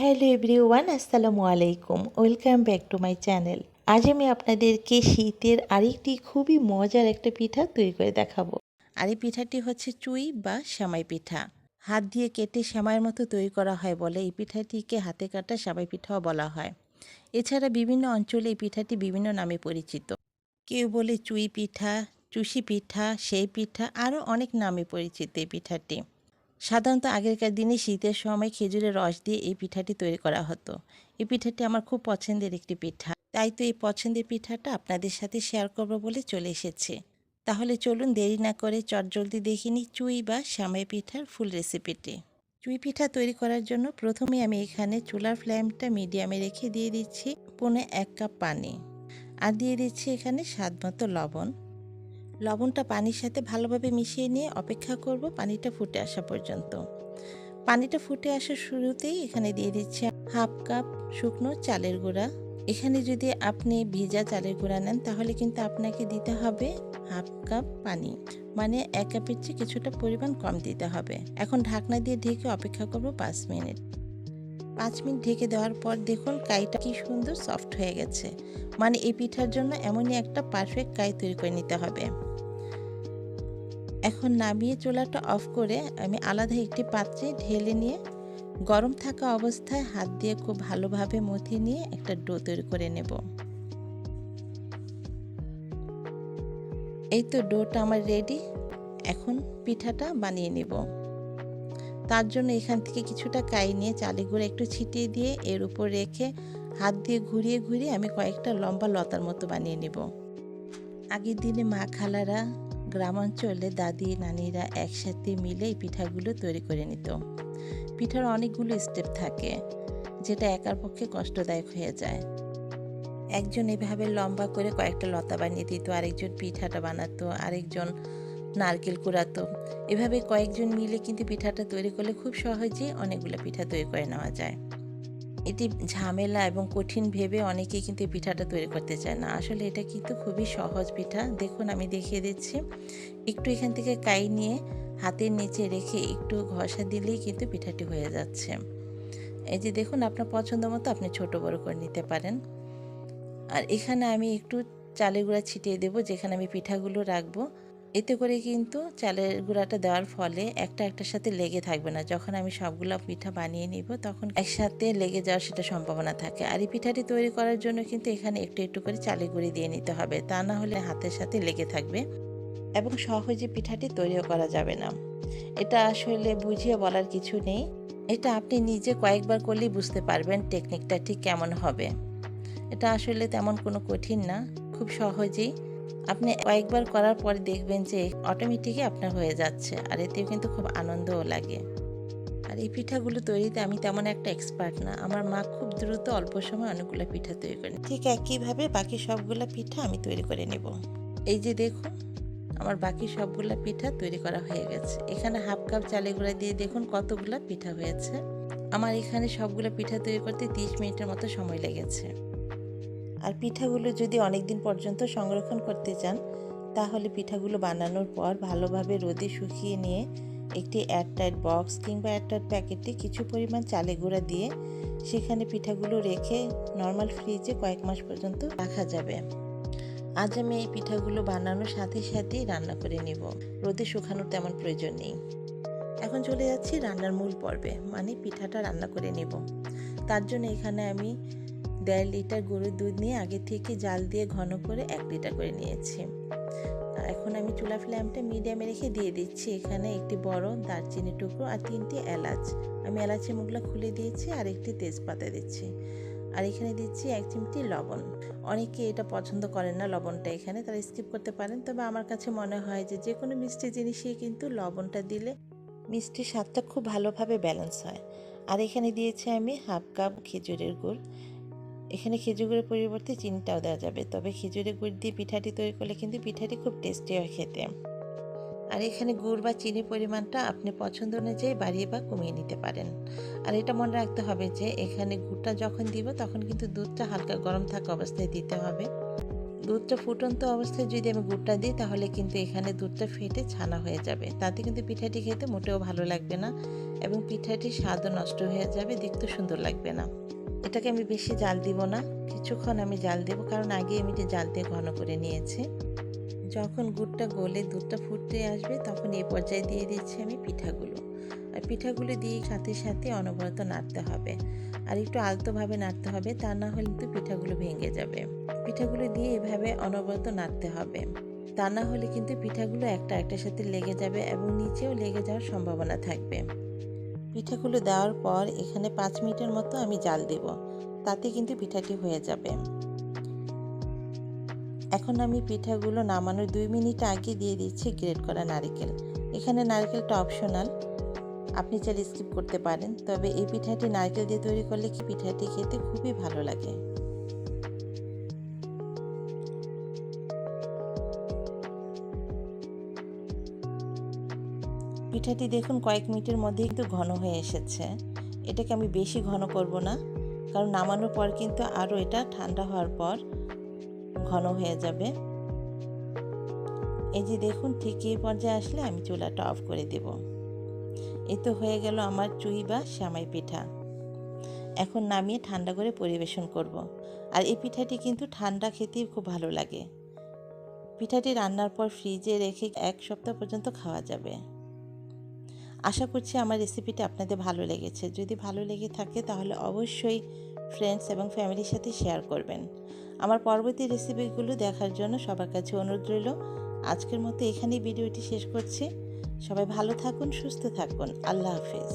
Hello every everyone, আসসালামু আলাইকুম। Welcome back to my channel. আজ আমি আপনাদেরকে শীতের আরেকটি খুবই মজার একটা পিঠা তৈরি করে দেখাবো। আর এই পিঠাটি হচ্ছে চুই বা সেমাই পিঠা। হাত দিয়ে কেটে সেমাইয়ের মতো তৈরি করা হয় বলে এই পিঠাটিকে হাতে কাটা সেমাই পিঠাও বলা হয়। এছাড়া বিভিন্ন অঞ্চলে এই পিঠাটি বিভিন্ন নামে পরিচিত। কেউ বলে চুই পিঠা চুষি পিঠা, সেই পিঠা, আরও অনেক নামে পরিচিত এই পিঠাটি। সাধারণত আগেরকার দিনে শীতের সময় খেজুরের রস দিয়ে এই পিঠাটি তৈরি করা হতো। এই পিঠাটি আমার খুব পছন্দের একটি পিঠা। তাই তো এই পছন্দের পিঠাটা আপনাদের সাথে শেয়ার করব বলে চলে এসেছে। তাহলে চলুন দেরি না করে চটজলদি দেখে নিই চুই বা শ্যামাই পিঠার ফুল রেসিপিটি চুই পিঠা তৈরি করার জন্য প্রথমে আমি এখানে চুলার ফ্লেমটা মিডিয়ামে রেখে দিয়ে দিচ্ছি। পনে এক কাপ পানি। আর দিয়ে দিচ্ছি এখানে স্বাদ মতো লবণ। লবণটা পানির সাথে ভালোভাবে মিশিয়ে নিয়ে অপেক্ষা করব পানিটা ফুটে আসা পর্যন্ত। পানিটা ফুটে আসার শুরুতেই এখানে দিয়ে দিচ্ছি হাফ কাপ শুকনো চালের গুঁড়া। এখানে যদি আপনি ভিজা চালের গুঁড়া নেন তাহলে কিন্তু আপনাকে দিতে হবে হাফ কাপ পানি। মানে এক কাপের চেয়ে কিছুটা পরিমাণ কম দিতে হবে। এখন ঢাকনা দিয়ে ঢেকে অপেক্ষা করব পাঁচ মিনিট। পাঁচ মিনিট ঢেকে দেওয়ার পর দেখুন কাইটা কি সুন্দর সফট হয়ে গেছে। মানে এই পিঠার জন্য এমনই একটা পারফেক্ট কাই তৈরি করে নিতে হবে। এখন নামিয়ে চুলাটা অফ করে আমি আলাদা একটি পাত্রে ঢেলে নিয়ে গরম থাকা অবস্থায় হাত দিয়ে খুব ভালোভাবে মথে নিয়ে একটা ডো তৈরি করে নেব। এই তো ডোটা আমার রেডি। এখন পিঠাটা বানিয়ে নেব। তার জন্য এখান থেকে কিছুটা কাই নিয়ে চালে গুঁড়ো একটু ছিটিয়ে দিয়ে এর উপর রেখে হাত দিয়ে ঘুরিয়ে ঘুরিয়ে আমি কয়েকটা লম্বা লতার মতো বানিয়ে নেব। আগের দিনে মা খালারা গ্রামাঞ্চলে দাদি, নানিরা একসাথে মিলে এই পিঠাগুলো তৈরি করে নিত। পিঠার অনেকগুলো স্টেপ থাকে, যেটা একার পক্ষে কষ্টদায়ক হয়ে যায়। একজন এভাবে লম্বা করে কয়েকটা লতা বানিয়ে দিত, আরেকজন পিঠাটা বানাতো, আরেকজন নারকেল কুড়াতো। এভাবে কয়েকজন মিলে কিন্তু পিঠাটা তৈরি করলে খুব সহজেই অনেকগুলো পিঠা তৈরি করে নেওয়া যায়। এটি ঝামেলা এবং কঠিন ভেবে অনেকেই কিন্তু এই পিঠাটা তৈরি করতে চায় না। আসলে এটা কিন্তু খুবই সহজ পিঠা। দেখুন, আমি দেখিয়ে দিচ্ছি। একটু এখান থেকে কাই নিয়ে হাতের নিচে রেখে একটু ঘষা দিলেই কিন্তু পিঠাটি হয়ে যাচ্ছে। এই যে দেখুন, আপনার পছন্দ মতো আপনি ছোট বড় করে নিতে পারেন। আর এখানে আমি একটু চালের গুঁড়া ছিটিয়ে দেবো, যেখানে আমি পিঠাগুলো রাখব। এতে করে কিন্তু চালের গুঁড়াটা দেওয়ার ফলে একটা একটার সাথে লেগে থাকবে না। যখন আমি সবগুলো পিঠা বানিয়ে নিব, তখন একসাথে লেগে যাওয়ার সেটা সম্ভাবনা থাকে। আর এই পিঠাটি তৈরি করার জন্য কিন্তু এখানে একটু একটু করে চালের গুঁড়ি দিয়ে নিতে হবে। তা না হলে হাতের সাথে লেগে থাকবে এবং সহজে পিঠাটি তৈরিও করা যাবে না। এটা আসলে বুঝিয়ে বলার কিছু নেই। এটা আপনি নিজে কয়েকবার করলেই বুঝতে পারবেন টেকনিকটা ঠিক কেমন হবে। এটা আসলে তেমন কোনো কঠিন না। খুব সহজেই আপনি কয়েকবার করার পরে দেখবেন যে অটোমেটিকই আপনার হয়ে যাচ্ছে। আর এতেও কিন্তু খুব আনন্দও লাগে। আর এই পিঠাগুলো তৈরিতে আমি তেমন একটা এক্সপার্ট না। আমার মা খুব দ্রুত অল্প সময় অনেকগুলো পিঠা তৈরি করেন ঠিক একইভাবে বাকি সবগুলো পিঠা আমি তৈরি করে নেব। এই যে দেখুন, আমার বাকি সবগুলো পিঠা তৈরি করা হয়ে গেছে। এখানে হাফ কাপ চালে গুঁড়া দিয়ে দেখুন কতগুলো পিঠা হয়েছে। আমার এখানে সবগুলো পিঠা তৈরি করতে তিরিশ মিনিটের মতো সময় লেগেছে। আর পিঠাগুলো যদি অনেক দিন পর্যন্ত সংরক্ষণ করতে চান, তাহলে পিঠাগুলো বানানোর পর ভালোভাবে রোদে শুকিয়ে নিয়ে একটি এয়ারটাইট বক্স কিংবা এয়ারটাইট প্যাকেটে কিছু পরিমাণ চালে গুঁড়া দিয়ে সেখানে পিঠাগুলো রেখে নর্মাল ফ্রিজে কয়েক মাস পর্যন্ত রাখা যাবে। আজ আমি এই পিঠাগুলো বানানোর সাথে সাথেই রান্না করে নেব। রোদে শুকানোর তেমন প্রয়োজন নেই। এখন চলে যাচ্ছি রান্নার মূল পর্বে মানে পিঠাটা রান্না করে নেব। তার জন্য এখানে আমি দেড় লিটার গরুর দুধ নিয়ে আগে থেকে জাল দিয়ে ঘন করে এক লিটার করে নিয়েছি। এখন আমি চুলা ফ্লেমটা মিডিয়ামে রেখে দিয়ে দিচ্ছি। এখানে একটি বড় দারচিনি টুকরো আর তিনটি এলাচ। আমি এলাচের মুখগুলো খুলে দিয়েছি আর একটি তেজপাতা দিচ্ছি। আর এখানে দিচ্ছি এক চিমটি লবণ। অনেকে এটা পছন্দ করেন না লবণটা এখানে, তারা স্কিপ করতে পারেন। তবে আমার কাছে মনে হয় যে যে কোনো মিষ্টি জিনিসই কিন্তু লবণটা দিলে মিষ্টির স্বাদটা খুব ভালোভাবে ব্যালেন্স হয়। আর এখানে দিয়েছি আমি হাফ কাপ খেজুরের গুড়। এখানে খেজুরের পরিবর্তে চিনিটাও দেওয়া যাবে। তবে খেজুরের গুড় দিয়ে পিঠাটি তৈরি করলে কিন্তু পিঠাটি খুব টেস্টি হয় খেতে। আর এখানে গুড় বা চিনির পরিমাণটা আপনি পছন্দ অনুযায়ী বাড়িয়ে বা কমিয়ে নিতে পারেন। আর এটা মনে রাখতে হবে যে, এখানে গুড়টা যখন দিব তখন কিন্তু দুধটা হালকা গরম থাকা অবস্থায় দিতে হবে। দুধটা ফুটন্ত অবস্থায় যদি আমি গুড়টা দিই তাহলে কিন্তু এখানে দুধটা ফেটে ছানা হয়ে যাবে। তাতে কিন্তু পিঠাটি খেতে মোটেও ভালো লাগবে না এবং পিঠাটির স্বাদও নষ্ট হয়ে যাবে, দেখতে সুন্দর লাগবে না। এটাকে আমি বেশি জাল দিব না, কিছুক্ষণ আমি জাল দেব, কারণ আগে আমি যে জাল দিয়ে ঘন করে নিয়েছি। যখন গুড়টা গলে দুধটা ফুটতে আসবে, তখন এই পর্যায়ে দিয়ে দিচ্ছি আমি পিঠাগুলো। আর পিঠাগুলো দিয়ে সাথে সাথে অনবরত নাড়তে হবে। আর একটু আলতোভাবে নাড়তে হবে, তা না হলে কিন্তু পিঠাগুলো ভেঙে যাবে। পিঠাগুলো দিয়ে এভাবে অনবরত নাড়তে হবে। তা না হলে কিন্তু পিঠাগুলো একটা একটার সাথে লেগে যাবে এবং নিচেও লেগে যাওয়ার সম্ভাবনা থাকবে। পিঠাগুলো দেওয়ার পর এখানে পাঁচ মিনিটের মতো আমি জাল দেব। তাতে কিন্তু পিঠাটি হয়ে যাবে। এখন আমি পিঠাগুলো নামানোর দুই মিনিট আগে দিয়ে দিচ্ছি গ্রেট করা নারিকেল। এখানে নারকেলটা অপশনাল। আপনি চাইলে স্কিপ করতে পারেন। তবে এই পিঠাটি নারকেল দিয়ে তৈরি করলে কি পিঠাটি খেতে খুবই ভালো লাগে। পিঠাটি দেখুন কয়েক মিনিটের মধ্যে কিন্তু ঘন হয়ে এসেছে। এটাকে আমি বেশি ঘন করব না, কারণ নামানোর পর কিন্তু আরও এটা ঠান্ডা হওয়ার পর ঘন হয়ে যাবে। এই যে দেখুন, ঠিক এই পর্যায়ে আসলে আমি চুলাটা অফ করে দেব। এই তো হয়ে গেল আমার চুই বা শ্যামাই পিঠা। এখন নামিয়ে ঠান্ডা করে পরিবেশন করব। আর এই পিঠাটি কিন্তু ঠান্ডা খেতেই খুব ভালো লাগে। পিঠাটি রান্নার পর ফ্রিজে রেখে এক সপ্তাহ পর্যন্ত খাওয়া যাবে। আশা করছি আমার রেসিপিটা আপনাদের ভালো লেগেছে। যদি ভালো লেগে থাকে তাহলে অবশ্যই ফ্রেন্ডস এবং ফ্যামিলির সাথে শেয়ার করবেন। আমার পরবর্তী রেসিপিগুলো দেখার জন্য সবার কাছে অনুরোধ রইল। আজকের মতো এখানেই ভিডিওটি শেষ করছি। সবাই ভালো থাকুন, সুস্থ থাকুন। আল্লাহ হাফেজ।